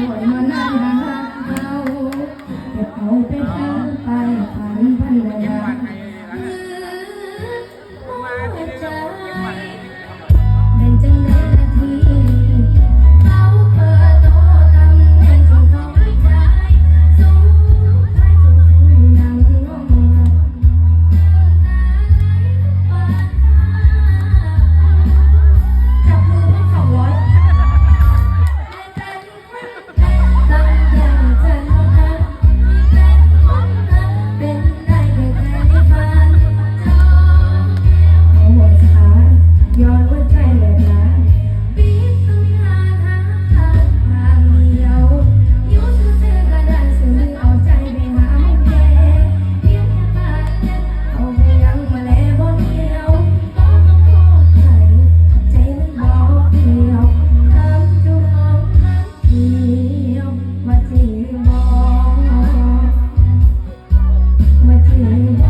หวยมานั่งทาเขาเก็บเอาไปทั้งไป you.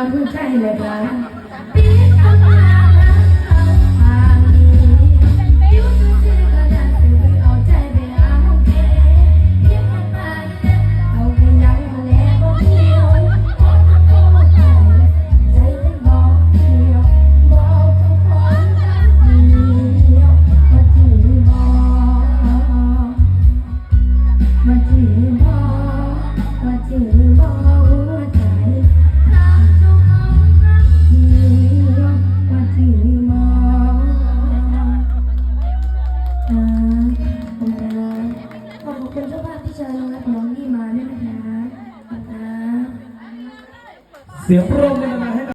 I'm Rahul Jai now. ชิญรับน้องนี่มาได้วยนะคะนะเสียงโปรบมือมา